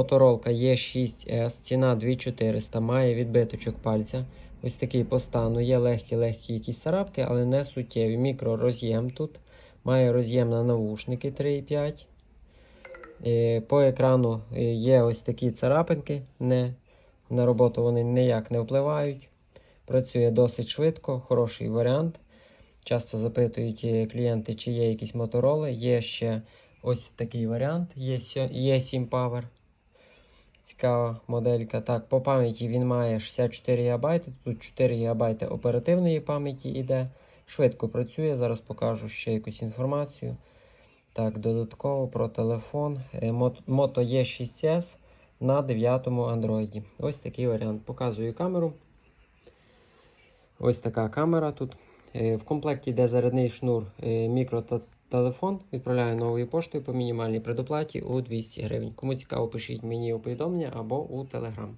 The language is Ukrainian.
Моторолка Е6S, ціна 2400, має відбиточок пальця. Ось такий по стану. Є легкі-легкі якісь царапки, але не суттєві. Мікророз'єм тут. Має роз'єм на навушники 3,5. Е, По екрану е, є ось такі царапинки. Не, на роботу вони ніяк не впливають. Працює досить швидко, хороший варіант. Часто запитують е, клієнти, чи є якісь мотороли. Є ще ось такий варіант. Є 7 Power. Цікава моделька. Так, по пам'яті він має 64 ГБ. Тут 4 ГБ оперативної пам'яті йде. Швидко працює. Зараз покажу ще якусь інформацію. Так, додатково про телефон. Е, Moto E6S на 9 Android. Ось такий варіант. Показую камеру. Ось така камера тут. Е, В комплекті йде зарядний шнур е, мікротелефон. Відправляю новою поштою по мінімальній предоплаті у 200 гривень. Кому цікаво, пишіть мені у повідомлення або у Telegram.